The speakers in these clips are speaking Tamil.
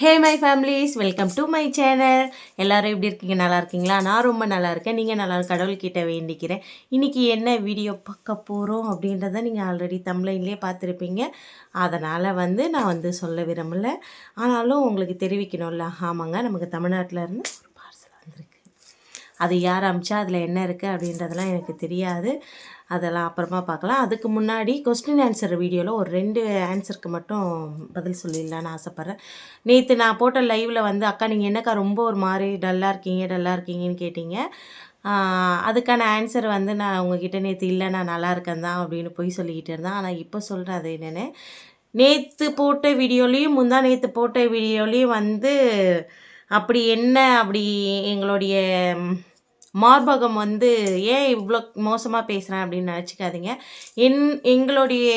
Hey my families welcome to my channel எல்லோரும் எப்படி இருக்கீங்க? நல்லா இருக்கீங்களா? நான் ரொம்ப நல்லா இருக்கேன். நீங்கள் நல்லா கடவுள்கிட்ட வேண்டிக்கிறேன். இன்றைக்கி என்ன வீடியோ பார்க்க போகிறோம் அப்படின்றத நீங்கள் ஆல்ரெடி தமிழ்லேயே பார்த்துருப்பீங்க. அதனால் வந்து நான் வந்து சொல்ல விரும்பல. ஆனாலும் உங்களுக்கு தெரிவிக்கணும்ல. ஆமாங்க நமக்கு தமிழ்நாட்டில் இருந்து அது யார் அமிச்சா அதில் என்ன இருக்குது அப்படின்றதெல்லாம் எனக்கு தெரியாது. அதெல்லாம் அப்புறமா பார்க்கலாம். அதுக்கு முன்னாடி கொஸ்டின் ஆன்சர் வீடியோவில் ஒரு ரெண்டு ஆன்சருக்கு மட்டும் பதில் சொல்லிடலான்னு ஆசைப்பட்றேன். நேற்று நான் போட்ட லைவில் வந்து அக்கா நீங்கள் என்னக்கா ரொம்ப ஒரு மாதிரி டல்லாக இருக்கீங்க டல்லாக இருக்கீங்கன்னு கேட்டீங்க. அதுக்கான ஆன்சர் வந்து நான் உங்ககிட்ட நேற்று இல்லை நான் நல்லா இருக்கேன் தான் அப்படின்னு போய் சொல்லிக்கிட்டு இருந்தேன். ஆனால் இப்போ சொல்கிறேன் அது என்னென்னு. நேற்று போட்ட வீடியோலேயும் முந்தா நேற்று போட்ட வீடியோலேயும் வந்து அப்படி என்ன? அப்படி எங்களுடைய மார்பகம் வந்து ஏன் இவ்வளோ மோசமாக பேசுகிறேன் அப்படின்னு நினச்சிக்காதீங்க. என் எங்களுடைய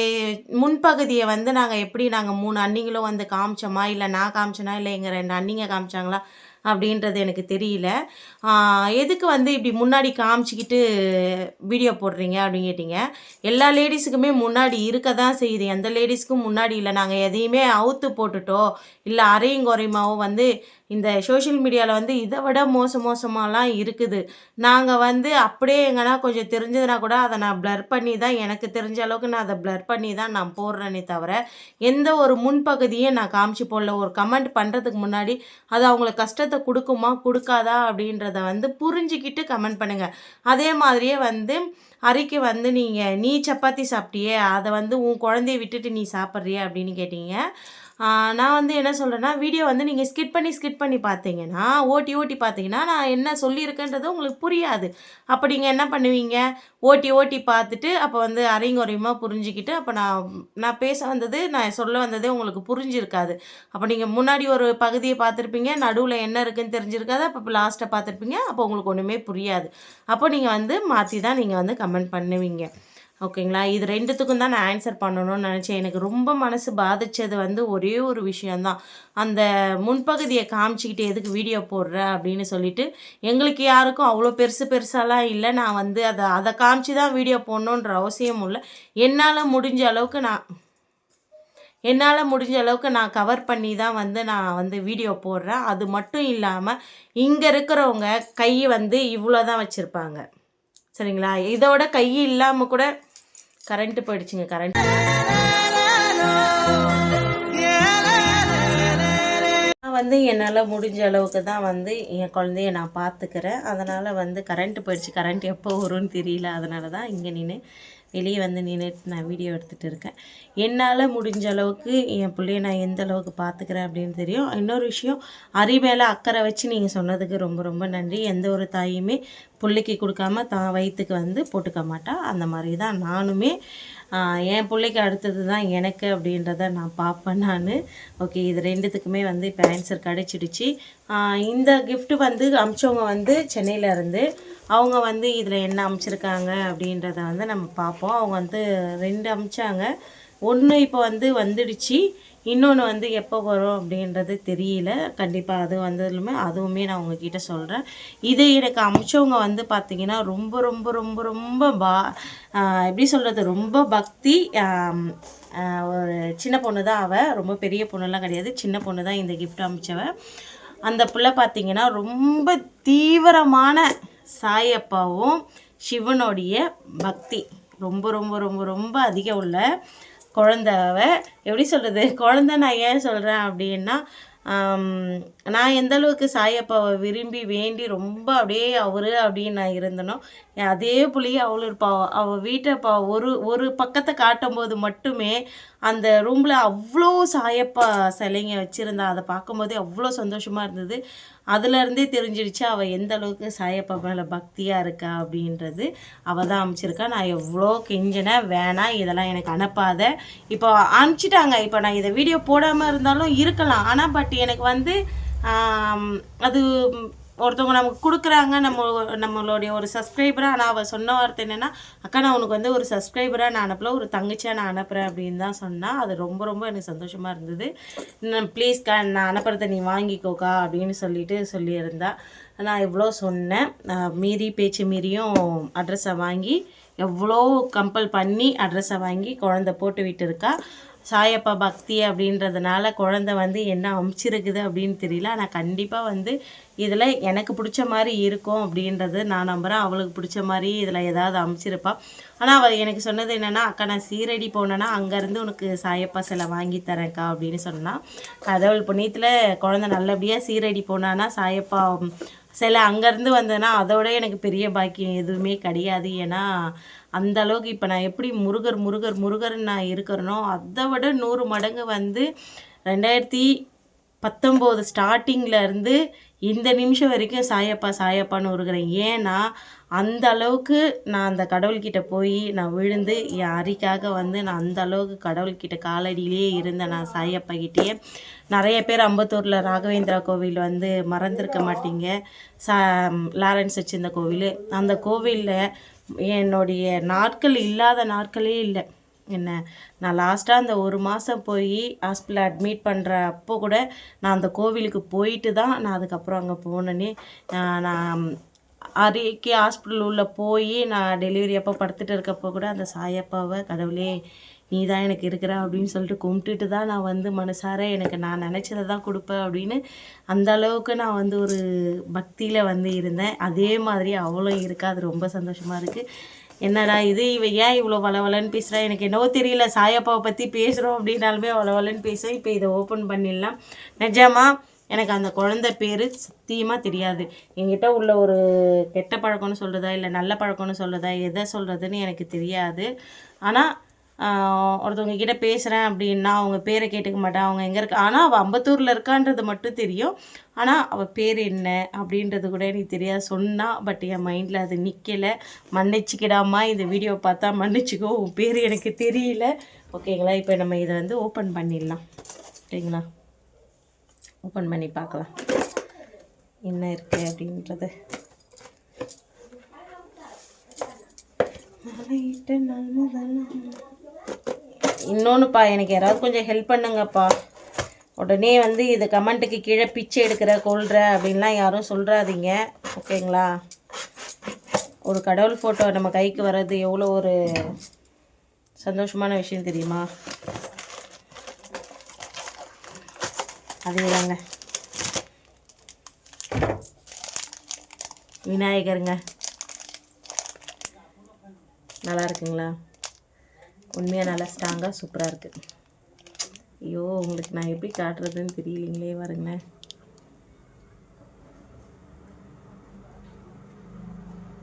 முன்பகுதியை வந்து நாங்கள் எப்படி நாங்கள் மூணு அன்னிங்களும் வந்து காமிச்சோமா? இல்லை நான் காமிச்சேனா? இல்லை எங்கள் ரெண்டு அன்னிங்க காமிச்சாங்களா? அப்படின்றது எனக்கு தெரியல. எதுக்கு வந்து இப்படி முன்னாடி காமிச்சிக்கிட்டு வீடியோ போடுறீங்க அப்படின்னு கேட்டிங்க. எல்லா லேடிஸுக்குமே முன்னாடி இருக்க தான் செய்யுது. எந்த லேடிஸ்க்கும் முன்னாடி இல்லை. நாங்கள் எதையுமே அவுத்து போட்டுட்டோ? இல்லை அரையும் குறையுமாவோ வந்து இந்த சோஷியல் மீடியாவில் வந்து இதை விட மோச மோசமாலாம் இருக்குது. நாங்கள் வந்து அப்படியே எங்கன்னா கொஞ்சம் தெரிஞ்சதுனா கூட அதை நான் ப்ளர் பண்ணி தான் எனக்கு தெரிஞ்ச அளவுக்கு நான் அதை ப்ளர் பண்ணி தான் நான் போடுறேனே தவிர எந்த ஒரு முன்பகுதியும் நான் காமிச்சு போடல. ஒரு கமெண்ட் பண்ணுறதுக்கு முன்னாடி அது அவங்களுக்கு கஷ்டத்தை கொடுக்குமா கொடுக்காதா அப்படின்றத வந்து புரிஞ்சுக்கிட்டு கமெண்ட் பண்ணுங்கள் அதே மாதிரியே வந்து அரிக்கு வந்து நீங்கள் நீ சப்பாத்தி சாப்பிட்டியே அதை வந்து உன் குழந்தைய விட்டுட்டு நீ சாப்பிட்றிய? அப்படின்னு கேட்டீங்க. நான் வந்து என்ன சொல்கிறேன்னா வீடியோ வந்து நீங்கள் ஸ்கிட் பண்ணி ஸ்கிட் பண்ணி பார்த்தீங்கன்னா ஓட்டி ஓட்டி பார்த்தீங்கன்னா நான் என்ன சொல்லியிருக்கேன்றது உங்களுக்கு புரியாது. அப்போ நீங்கள் என்ன பண்ணுவீங்க? ஓட்டி ஓட்டி பார்த்துட்டு அப்போ வந்து அரைங்குறையுமாக புரிஞ்சுக்கிட்டு அப்போ நான் நான் பேச வந்தது நான் சொல்ல வந்ததே உங்களுக்கு புரிஞ்சிருக்காது. அப்போ நீங்கள் முன்னாடி ஒரு பகுதியை பார்த்துருப்பீங்க நடுவில் என்ன இருக்குன்னு தெரிஞ்சிருக்காது அப்போ லாஸ்ட்டை பார்த்துருப்பீங்க அப்போ உங்களுக்கு ஒன்றுமே புரியாது. அப்போ நீங்கள் வந்து மாற்றி தான் நீங்கள் வந்து கமெண்ட் பண்ணுவீங்க. ஓகேங்களா? இது ரெண்டுத்துக்கும் தான் நான் ஆன்சர் பண்ணணும்னு நினச்சேன். எனக்கு ரொம்ப மனசு பாதித்தது வந்து ஒரே ஒரு விஷயந்தான் அந்த முன்பகுதியை காமிச்சிக்கிட்டு எதுக்கு வீடியோ போடுற அப்படின்னு சொல்லிட்டு எங்களுக்கு யாருக்கும் அவ்வளோ பெருசு பெருசாலாம் இல்லை. நான் வந்து அதை அதை காமிச்சு தான் வீடியோ போடணுன்ற அவசியமும் இல்லை. என்னால் முடிஞ்ச அளவுக்கு நான் என்னால் முடிஞ்ச அளவுக்கு நான் கவர் பண்ணி தான் வந்து நான் வந்து வீடியோ போடுறேன். அது மட்டும் இல்லாமல் இங்கே இருக்கிறவங்க கை வந்து இவ்வளோ தான் வச்சுருப்பாங்க. சரிங்களா? இதோட கை இல்லாமல் கூட கரண்ட்டு போயிடுச்சுங்க கரண்ட். நான் வந்து என்னால் முடிஞ்ச அளவுக்கு தான் வந்து என் குழந்தைய நான் பார்த்துக்கிறேன் அதனால் வந்து கரண்ட் போயிடுச்சு. கரண்ட் எப்போ வரும்னு தெரியல. அதனால தான் இங்கே நின்று வெளியே வந்து நின்று நான் வீடியோ எடுத்துகிட்டு இருக்கேன். என்னால் முடிஞ்ச அளவுக்கு என் பிள்ளைய நான் எந்த அளவுக்கு பார்த்துக்கிறேன் அப்படின்னு தெரியும். இன்னொரு விஷயம் அரி மேலே அக்கறை வச்சு நீங்கள் சொன்னதுக்கு ரொம்ப ரொம்ப நன்றி. எந்த ஒரு தாயுமே பிள்ளைக்கு கொடுக்காம தான் வயிற்றுக்கு வந்து போட்டுக்க மாட்டா. அந்த மாதிரி தான் நானுமே என் பிள்ளைக்கு அடுத்தது தான் எனக்கு அப்படின்றத நான் பார்ப்பேன் நான். ஓகே இது ரெண்டுத்துக்குமே வந்து இப்போ ஆன்சர் கிடச்சிடுச்சு. இந்த கிஃப்ட்டு வந்து அமிச்சவங்க வந்து சென்னையில இருந்து அவங்க வந்து இதில் என்ன அமிச்சிருக்காங்க அப்படின்றத வந்து நம்ம பார்ப்போம். அவங்க வந்து ரெண்டு அமிச்சாங்க. ஒன்று இப்போ வந்து வந்துடுச்சு. இன்னொன்று வந்து எப்போ வரும் அப்படின்றது தெரியல. கண்டிப்பாக அது வந்ததுலுமே அதுவுமே நான் உங்ககிட்ட சொல்கிறேன் இது எனக்கு அமிச்சவங்க வந்து பார்த்திங்கன்னா ரொம்ப ரொம்ப ரொம்ப ரொம்ப பா எப்படி சொல்கிறது ரொம்ப பக்தி ஒரு சின்ன பொண்ணு தான் அவள் ரொம்ப பெரிய பொண்ணுலாம் கிடையாது. சின்ன பொண்ணு தான் இந்த கிஃப்ட் அமிச்சவன் அந்த பிள்ளை பார்த்திங்கன்னா ரொம்ப தீவிரமான சாயப்பாவும் சிவனுடைய பக்தி. ரொம்ப ரொம்ப ரொம்ப ரொம்ப அதிகம் உள்ள குழந்தை எப்படி சொல்கிறது குழந்த நான் ஏன் சொல்கிறேன் அப்படின்னா நான் எந்த அளவுக்கு சாயப்பாவை விரும்பி வேண்டி ரொம்ப அப்படியே அவரு அப்படின்னு நான் இருந்தனோ அதே புள்ளியே அவளும் இருப்பாள் அவள் வீட்டை பா ஒரு ஒரு பக்கத்தை காட்டும்போது மட்டுமே அந்த ரூமில் அவ்வளோ சாயப்பா சிலைங்க வச்சுருந்தா. அதை பார்க்கும்போதே அவ்வளோ சந்தோஷமாக இருந்தது. அதுலேருந்தே தெரிஞ்சிடுச்சு அவள் எந்த அளவுக்கு சாயப்பா மேலே பக்தியாக இருக்கா அப்படின்றது. அவள் தான் அனுப்பிச்சிருக்கா நான் எவ்வளோ கெஞ்சினேன் வேணாம் இதெல்லாம் எனக்கு அனுப்பாத. இப்போ அனுப்பிச்சிட்டாங்க. இப்போ நான் இதை வீடியோ போடாமல் இருந்தாலும் இருக்கலாம். ஆனால் பட் எனக்கு வந்து அது ஒருத்தவங்க நமக்கு கொடுக்குறாங்க நம்ம நம்மளுடைய ஒரு சப்ஸ்கிரைபராக ஆனால் அவள் சொன்ன வார்த்தை என்னென்னா அக்கா நான் உனக்கு வந்து ஒரு சப்ஸ்கிரைபராக நான் அனுப்பல ஒரு தங்கச்சியாக நான் அனுப்புகிறேன் அப்படின்னு தான் சொன்னால் அது ரொம்ப ரொம்ப எனக்கு சந்தோஷமாக இருந்தது. ப்ளீஸ்க்கா நான் அனுப்புகிறத நீ வாங்கிக்கோக்கா அப்படின்னு சொல்லிட்டு சொல்லியிருந்தா. நான் இவ்வளோ சொன்னேன் மீறி பேச்சு மீறியும் அட்ரஸை வாங்கி எவ்வளோ கம்பல் பண்ணி அட்ரஸை வாங்கி குழந்த போட்டு விட்டுருக்கா. சாயப்பா பக்தி அப்படின்றதுனால குழந்தை வந்து என்ன அமிச்சிருக்குது அப்படின்னு தெரியல. ஆனால் கண்டிப்பாக வந்து இதில் எனக்கு பிடிச்ச மாதிரி இருக்கும் அப்படின்றது நான் நம்புகிறேன் அவளுக்கு பிடிச்ச மாதிரி இதில் ஏதாவது அமைச்சிருப்பா. ஆனால் அவள் எனக்கு சொன்னது என்னென்னா அக்கா நான் சீரடி போனேன்னா அங்கேருந்து உனக்கு சாயப்பா சிலை வாங்கி தரேன்க்கா அப்படின்னு சொன்னால் கடவுள் புண்ணியத்தில் குழந்தை நல்லபடியாக சீரடி போனான்னா சாயப்பா சில அங்கேருந்து வந்தேன்னா அதோட எனக்கு பெரிய பாக்கியம் எதுவுமே கிடையாது. ஏன்னா அந்த அளவுக்கு இப்போ நான் எப்படி முருகர் முருகர் முருகர்னு நான் இருக்கிறனோ அதை விட நூறு மடங்கு வந்து ரெண்டாயிரத்தி பத்தொம்போது ஸ்டார்டிங்கில் இருந்து இந்த நிமிஷம் வரைக்கும் சாயப்பா சாயப்பான்னு உருகிறேன். ஏன்னா அந்த அளவுக்கு நான் அந்த கடவுள்கிட்ட போய் நான் விழுந்து என் அரிக்காக வந்து நான் அந்த அளவுக்கு கடவுள்கிட்ட காலடியிலேயே இருந்தேன் நான் சாயப்பா கிட்டேயே. நிறைய பேர் அம்பத்தூரில் ராகவேந்திரா கோவில் வந்து மறந்துருக்க மாட்டீங்க. சா லாரன்ஸ் வச்சிருந்த கோவில். அந்த கோவிலில் என்னுடைய நாட்கள் இல்லாத நாட்களே இல்லை. என்ன நான் லாஸ்ட்டாக அந்த ஒரு மாதம் போய் ஹாஸ்பிட்டல் அட்மிட் பண்ணுற அப்போ கூட நான் அந்த கோவிலுக்கு போயிட்டு தான் நான் அதுக்கப்புறம் அங்கே போனேனே. நான் அருகே ஹாஸ்பிட்டல் உள்ளே போய் நான் டெலிவரி அப்போ படுத்துட்டு இருக்கப்போ கூட அந்த சாயப்பாவை கடவுளே நீ தான் எனக்கு இருக்கிற அப்படின்னு சொல்லிட்டு கும்பிட்டுட்டு தான் நான் வந்து மனசார எனக்கு நான் நினச்சதை தான் கொடுப்பேன் அப்படின்னு அந்த அளவுக்கு நான் வந்து ஒரு பக்தியில் வந்து இருந்தேன். அதே மாதிரி அவளும் இருக்கா. அது ரொம்ப சந்தோஷமாக இருக்குது என்னடா இது? இவ ஏன் இவ்வளோ வளவலன்னு பேசுகிறா எனக்கு என்னவோ தெரியல. சாயப்பாவை பற்றி பேசுகிறோம் அப்படின்னாலுமே வளவலன்னு பேசுகிறேன் இப்போ இதை ஓப்பன் பண்ணிடலாம். நிஜமா எனக்கு அந்த குழந்தை பேர் சத்தியமாக தெரியாது. என்கிட்ட உள்ள ஒரு கெட்ட பழக்கம்னு சொல்கிறதா இல்லை நல்ல பழக்கம்னு சொல்கிறதா எதை சொல்கிறதுன்னு எனக்கு தெரியாது. ஆனால் ஒருத்தவங்க கிட்டே பேசுகிறேன் அப்படின்னா அவங்க பேரை கேட்டுக்க மாட்டேன். அவங்க எங்கே இருக்கா ஆனால் அவள் அம்பத்தூரில் இருக்கான்றது மட்டும் தெரியும். ஆனால் அவள் பேர் என்ன அப்படின்றது கூட எனக்கு தெரியாது. சொன்னால் பட் என் மைண்டில் அது நிற்கலை மன்னிச்சிக்கிடாமா இந்த வீடியோ பார்த்தா மன்னிச்சிக்கோ. உன் பேர் எனக்கு தெரியல. ஓகேங்களா இப்போ நம்ம இதை வந்து ஓப்பன் பண்ணிடலாம். சரிங்களா? ஓப்பன் பண்ணி பார்க்கலாம். என்ன இருக்குது அப்படின்றது. மலையிட்ட நாள் முதலாம் இன்னொன்றுப்பா எனக்கு யாராவது கொஞ்சம் ஹெல்ப் பண்ணுங்கப்பா. உடனே வந்து இது கமெண்ட்டுக்கு கீழே பிச்சை எடுக்கிற கொள்கிற அப்படின்லாம் யாரும் சொல்கிறாதீங்க ஓகேங்களா ஒரு கடவுள் ஃபோட்டோ நம்ம கைக்கு வர்றது எவ்வளோ ஒரு சந்தோஷமான விஷயம் தெரியுமா? அதேதாங்க விநாயகருங்க. நல்லா இருக்குங்களா? உண்மையாக நல்லா ஸ்ட்ராங்காக சூப்பராக இருக்குது ஐயோ உங்களுக்கு நான் எப்படி காட்டுறதுன்னு தெரியலீங்களே பாருங்களேன்.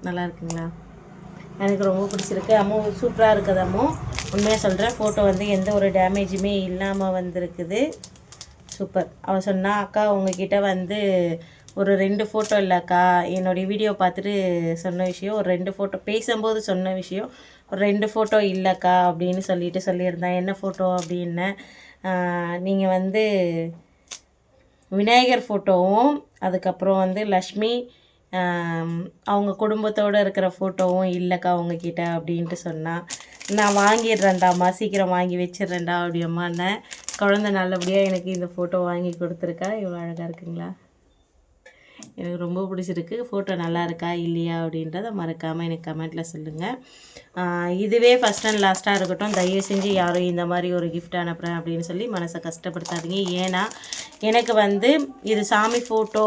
நல்லா இருக்குங்களா? எனக்கு ரொம்ப பிடிச்சிருக்கு. அம்மோ சூப்பராக இருக்குது அம்மோ. உண்மையாக சொல்கிறேன் ஃபோட்டோ வந்து எந்த ஒரு டேமேஜுமே இல்லாமல் வந்திருக்குது. சூப்பர் அவள் சொன்னால் அக்கா உங்ககிட்ட வந்து ஒரு ரெண்டு ஃபோட்டோ இல்லைக்கா. என்னுடைய வீடியோ பார்த்துட்டு சொன்ன விஷயம் ஒரு ரெண்டு ஃபோட்டோ பேசும்போது சொன்ன விஷயம் ஒரு ரெண்டு ஃபோட்டோ இல்லைக்கா அப்படின்னு சொல்லிட்டு சொல்லியிருந்தேன். என்ன ஃபோட்டோ அப்படின்னேன் நீங்கள் வந்து விநாயகர் ஃபோட்டோவும் அதுக்கப்புறம் வந்து லக்ஷ்மி அவங்க குடும்பத்தோடு இருக்கிற ஃபோட்டோவும் இல்லைக்கா அவங்கக்கிட்ட அப்படின்ட்டு சொன்னான் நான் வாங்கிடுறேன்டாம்மா சீக்கிரம் வாங்கி வச்சிடுறேன்டா அப்படியம்மான்னேன் குழந்த நல்லபடியாக எனக்கு இந்த ஃபோட்டோ வாங்கி கொடுத்துருக்கா. இவ்வளோ அழகாக இருக்குங்களா? எனக்கு ரொம்ப பிடிச்சிருக்கு. ஃபோட்டோ நல்லா இருக்கா இல்லையா? அப்படின்றத மறக்காமல் எனக்கு கமெண்ட்டில் சொல்லுங்கள் இதுவே ஃபஸ்ட் அண்ட் லாஸ்ட்டாக இருக்கட்டும். தயவு செஞ்சு யாரும் இந்த மாதிரி ஒரு கிஃப்ட் அனுப்புகிறேன் அப்படின்னு சொல்லி மனசை கஷ்டப்படுத்தாதீங்க. ஏன்னா எனக்கு வந்து இது சாமி ஃபோட்டோ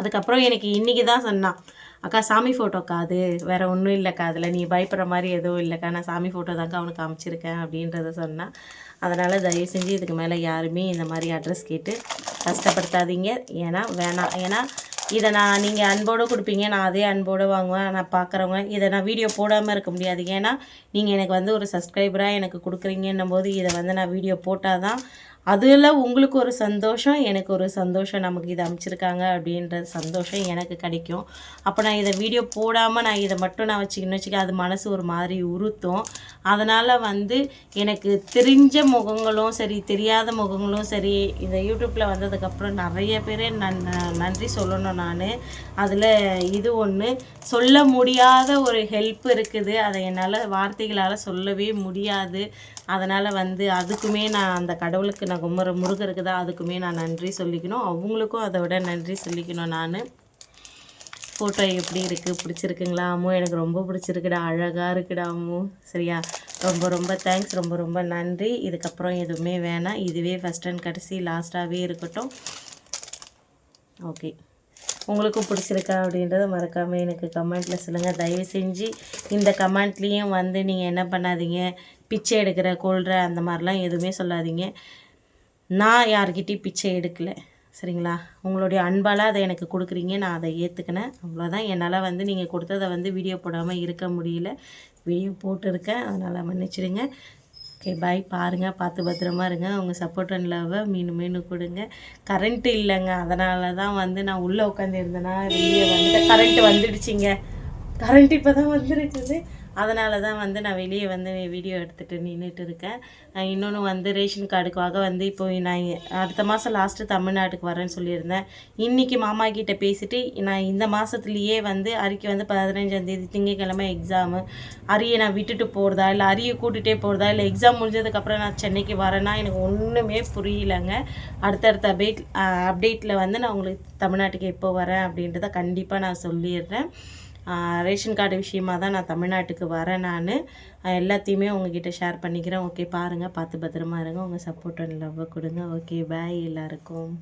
அதுக்கப்புறம் எனக்கு இன்றைக்கி தான் சொன்னான். அக்கா சாமி ஃபோட்டோக்கா அது? வேறு ஒன்றும் இல்லைக்கா அதில் நீ பயப்படுற மாதிரி எதுவும் இல்லைக்கா நான் சாமி ஃபோட்டோ தான்க்கா அவனுக்கு அமைச்சிருக்கேன் அப்படின்றத சொன்னான் அதனால் தயவு செஞ்சு இதுக்கு மேலே யாருமே இந்த மாதிரி அட்ரஸ் கேட்டு கஷ்டப்படுத்தாதீங்க. ஏன்னா வேணாம். ஏன்னா இதை நான் நீங்கள் அன்போடு கொடுப்பீங்க நான் அதே அன்போடு வாங்குவேன் நான் பார்க்குறவங்க இதை நான் வீடியோ போடாமல் இருக்க முடியாது. ஏன்னா நீங்கள் எனக்கு வந்து ஒரு சப்ஸ்கிரைபராக எனக்கு கொடுக்குறீங்கன்னும் போது இதை வந்து நான் வீடியோ போட்டால் தான் அதில் உங்களுக்கு ஒரு சந்தோஷம் எனக்கு ஒரு சந்தோஷம் நமக்கு இதை அமைச்சிருக்காங்க அப்படின்ற சந்தோஷம் எனக்கு கிடைக்கும். அப்போ நான் இதை வீடியோ போடாமல் நான் இதை மட்டும் நான் வச்சுக்கணும் வச்சுக்க அது மனசு ஒரு மாதிரி உறுத்தும். அதனால் வந்து எனக்கு தெரிஞ்ச முகங்களும் சரி தெரியாத முகங்களும் சரி இந்த யூடியூப்பில் வந்ததுக்கப்புறம் நிறைய பேர் நன் நன்றி சொல்லணும் நான். அதில் இது ஒன்று சொல்ல முடியாத ஒரு ஹெல்ப் இருக்குது. அதை என்னால் வார்த்தைகளால் சொல்லவே முடியாது. அதனால் வந்து அதுக்குமே நான் அந்த கடவுளுக்கு நான் கும்புற முருகருக்கு தான் அதுக்குமே நான் நன்றி சொல்லிக்கணும். அவங்களுக்கும் அதை விட நன்றி சொல்லிக்கணும் நான். ஃபோட்டோ எப்படி இருக்குது பிடிச்சிருக்குங்களா அம்மு? எனக்கு ரொம்ப பிடிச்சிருக்குடா. அழகாக இருக்குடா அம்மு. சரியா? ரொம்ப ரொம்ப தேங்க்ஸ் ரொம்ப ரொம்ப நன்றி. இதுக்கப்புறம் எதுவுமே வேணாம். இதுவே ஃபஸ்ட் அண்ட் கடைசி லாஸ்ட்டாகவே இருக்கட்டும். ஓகே உங்களுக்கும் பிடிச்சிருக்கா அப்படின்றத மறக்காமல் எனக்கு கமெண்ட்டில் சொல்லுங்கள் தயவு செஞ்சு இந்த கமெண்ட்லேயும் வந்து நீங்கள் என்ன பண்ணாதீங்க. பிச்சை எடுக்கிற கொள்கிற அந்த மாதிரிலாம் எதுவுமே சொல்லாதீங்க. நான் யார்கிட்டையும் பிச்சை எடுக்கலை. சரிங்களா? உங்களுடைய அன்பால் அதை எனக்கு கொடுக்குறீங்க. நான் அதை ஏற்றுக்கினேன் அவ்வளோதான் என்னால் வந்து நீங்கள் கொடுத்ததை வந்து வீடியோ போடாமல் இருக்க முடியல. வீடியோ போட்டிருக்கேன். அதனால் மன்னிச்சிடுங்க. ஓகே பாய் பாருங்கள் பார்த்து பத்திரமா இருங்க. உங்கள் சப்போர்ட் அண்ட் லவ்வை மீண்டும் மீண்டும் கொடுங்க. கரண்ட்டு இல்லைங்க. அதனால தான் வந்து நான் உள்ளே உட்காந்துருந்தேன்னா வெளியே வந்து கரண்ட்டு வந்துடுச்சிங்க. கரண்ட் இப்போ தான் வந்துருக்குது. அதனால தான் வந்து நான் வெளியே வந்து வீடியோ எடுத்துகிட்டு நின்றுட்டு இருக்கேன். இன்னொன்று வந்து ரேஷன் கார்டுக்காக வந்து இப்போ நான் அடுத்த மாதம் லாஸ்ட்டு தமிழ்நாட்டுக்கு வரேன்னு சொல்லியிருந்தேன். இன்றைக்கி மாமா கிட்டே பேசிட்டு நான் இந்த மாதத்துலேயே வந்து அரிக்கு வந்து பதினஞ்சாந்தேதி திங்கக்கிழமை எக்ஸாமு அரியை நான் விட்டுட்டு போகிறதா இல்லை அரியை கூட்டிகிட்டே போகிறதா இல்லை எக்ஸாம் முடிஞ்சதுக்கப்புறம் நான் சென்னைக்கு வரேன்னா எனக்கு ஒன்றுமே புரியலங்க. அடுத்தடுத்த அப்டேட் அப்டேட்டில் வந்து நான் உங்களுக்கு தமிழ்நாட்டுக்கு எப்போ வரேன் அப்படின்றத கண்டிப்பாக நான் சொல்லிடுறேன். ரேஷன் கார்டு விஷயமாக தான் நான் தமிழ்நாட்டுக்கு வரேன் நான். எல்லாத்தையுமே உங்ககிட்ட ஷேர் பண்ணிக்கிறேன். ஓகே பாருங்கள் பார்த்து பத்திரமா இருங்க. உங்கள் சப்போர்ட் அண்ட் லவ்வை கொடுங்க. ஓகே பாய் எல்லாருக்கும்.